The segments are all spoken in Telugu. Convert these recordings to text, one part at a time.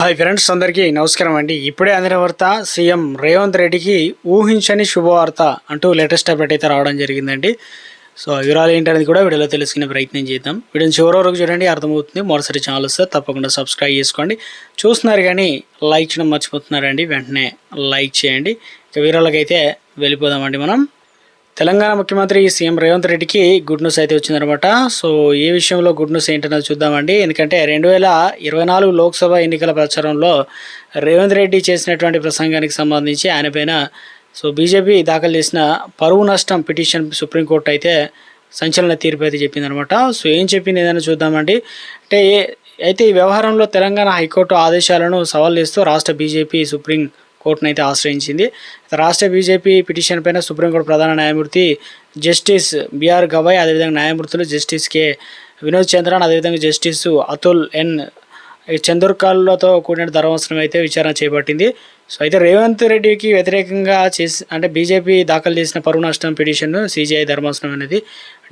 హాయ్ ఫ్రెండ్స్ అందరికీ నమస్కారం అండి. ఇప్పుడే అందిన వార్త సీఎం రేవంత్ రెడ్డికి ఊహించని శుభవార్త అంటూ లేటెస్ట్ అప్డేట్ అయితే రావడం జరిగిందండి. సో వివరాలు ఏంటనేది కూడా వీడియోలో తెలుసుకునే ప్రయత్నం చేద్దాం. వీడియోని చివరి వరకు చూడండి అర్థమవుతుంది. మరోసారి ఛానల్ వస్తే తప్పకుండా సబ్స్క్రైబ్ చేసుకోండి. చూస్తున్నారు కానీ లైక్ చేయడం మర్చిపోతున్నారండి. వెంటనే లైక్ చేయండి. ఇక వివరాలకు వెళ్ళిపోదామండి మనం. తెలంగాణ ముఖ్యమంత్రి సీఎం రేవంత్ రెడ్డికి గుడ్ న్యూస్ అయితే వచ్చిందనమాట. సో ఏ విషయంలో గుడ్ న్యూస్ ఏంటన్నది చూద్దామండి. ఎందుకంటే రెండు వేల ఇరవై నాలుగు లోక్సభ ఎన్నికల ప్రచారంలో రేవంత్ రెడ్డి చేసినటువంటి ప్రసంగానికి సంబంధించి ఆయన పైన సో బీజేపీ దాఖలు చేసిన పరువు నష్టం పిటిషన్ సుప్రీంకోర్టు అయితే సంచలన తీర్పు అయితే చెప్పిందనమాట. సో ఏం చెప్పింది ఏదైనా చూద్దామండి. అంటే అయితే ఈ వ్యవహారంలో తెలంగాణ హైకోర్టు ఆదేశాలను సవాల్ చేస్తూ రాష్ట్ర బీజేపీ సుప్రీం కోర్టును అయితే ఆశ్రయించింది రాష్ట్ర బీజేపీ పిటిషన్ పైన సుప్రీంకోర్టు ప్రధాన న్యాయమూర్తి జస్టిస్ బిఆర్ గవాయ్ అదేవిధంగా న్యాయమూర్తులు జస్టిస్ కె. వినోద్ చంద్రన్ అదేవిధంగా జస్టిస్ అతుల్ ఎన్. చంద్రకాలతో కూడిన ధర్మాసనం అయితే విచారణ చేపట్టింది. సో అయితే రేవంత్ రెడ్డికి వ్యతిరేకంగా చేసి అంటే బీజేపీ దాఖలు చేసిన పరువు నష్టం పిటిషన్ సీజీఐ ధర్మాసనం అనేది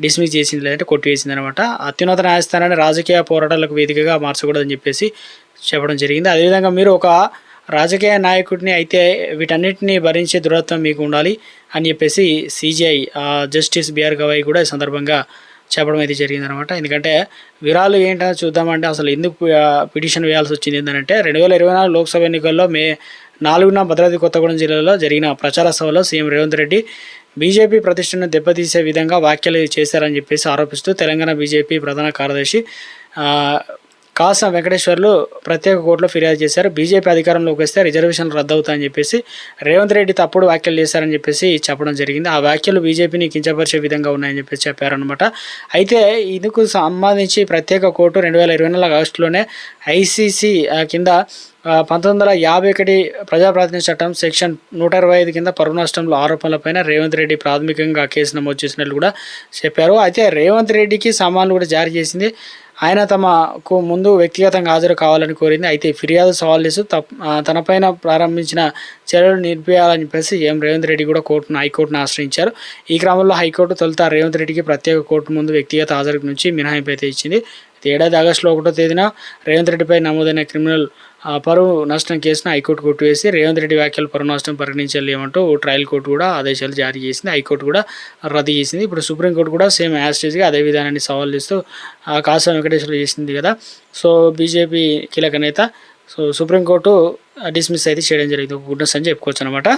డిస్మిస్ చేసింది లేదంటే కొట్టివేసింది అనమాట అత్యున్నత న్యాయస్థానాన్ని రాజకీయ పోరాటాలకు వేదికగా మార్చకూడదని చెప్పేసి చెప్పడం జరిగింది. అదేవిధంగా మీరు ఒక రాజకీయ నాయకుడిని అయితే వీటన్నిటిని భరించే దృఢత్వం మీకు ఉండాలి అని చెప్పేసి సిజిఐ జస్టిస్ బిఆర్ గవాయ్ కూడా ఈ సందర్భంగా చెప్పడం అయితే జరిగిందనమాట ఎందుకంటే వివరాలు ఏంటో చూద్దామంటే అసలు ఎందుకు పిటిషన్ వేయాల్సి వచ్చింది ఏంటంటే రెండు వేల ఇరవై నాలుగు లోక్సభ ఎన్నికల్లో మే నాలుగున భద్రాద్రి కొత్తగూడెం జిల్లాలో జరిగిన ప్రచార సభలో సీఎం రేవంత్ రెడ్డి బీజేపీ ప్రతిష్టను దెబ్బతీసే విధంగా వ్యాఖ్యలు చేశారని చెప్పేసి ఆరోపిస్తూ తెలంగాణ బీజేపీ ప్రధాన కార్యదర్శి కాసా వెంకటేశ్వర్లు ప్రత్యేక కోర్టులో ఫిర్యాదు చేశారు. బీజేపీ అధికారంలోకి వస్తే రిజర్వేషన్లు రద్దు అవుతాయని చెప్పేసి రేవంత్ రెడ్డి తప్పుడు వ్యాఖ్యలు చేశారని చెప్పేసి చెప్పడం జరిగింది. ఆ వ్యాఖ్యలు బీజేపీని కించపరిచే విధంగా ఉన్నాయని చెప్పేసి చెప్పారనమాట అయితే ఇందుకు సంబంధించి ప్రత్యేక కోర్టు రెండు వేల ఇరవై నాలుగు ఆగస్టులోనే ఐసీసీ కింద పంతొమ్మిది వందల యాభై ఒకటి ప్రజాప్రాతినిధ్య చట్టం సెక్షన్ నూట ఇరవై ఐదు కింద పరువు నష్టంలో ఆరోపణలపైన రేవంత్ రెడ్డి ప్రాథమికంగా కేసు నమోదు చేసినట్లు కూడా చెప్పారు. అయితే రేవంత్ రెడ్డికి సమాన్లు కూడా జారీ చేసింది ఆయన తమకు ముందు వ్యక్తిగతంగా హాజరు కావాలని కోరింది. అయితే ఫిర్యాదు సవాల్ చేస్తూ తప్ తనపైన ప్రారంభించిన చర్యలు నిలిపేయాలని చెప్పేసి ఎం రేవంత్ రెడ్డి కూడా కోర్టును హైకోర్టును ఆశ్రయించారు. ఈ క్రమంలో హైకోర్టు తొలుత రేవంత్ రెడ్డికి ప్రత్యేక కోర్టు ముందు వ్యక్తిగత హాజరు నుంచి మినహాయింపు అయితే ఇచ్చింది. ఏడాది ఆగస్టులో ఒకటో తేదీన రేవంత్ రెడ్డిపై నమోదైన క్రిమినల్ పరువు నష్టం కేసును హైకోర్టు కొట్టివేసి రేవంత్ రెడ్డి వ్యాఖ్యలు పరువు నష్టం పరిగణించలేమంటూ ట్రయల్ కోర్టు కూడా ఆదేశాలు జారీ చేసింది. హైకోర్టు కూడా రద్దు చేసింది. ఇప్పుడు సుప్రీంకోర్టు కూడా సేమ్ యాస్టేజ్గా అదే విధానాన్ని సవాల్ చేస్తూ ఆ, కాసా వెంకటేశ్వర చేసింది కదా. సో బీజేపీ కీలక నేత. సో సుప్రీంకోర్టు డిస్మిస్ అయితే చేయడం జరిగింది. ఒక గుడ్ అని చెప్పుకోవచ్చు అనమాట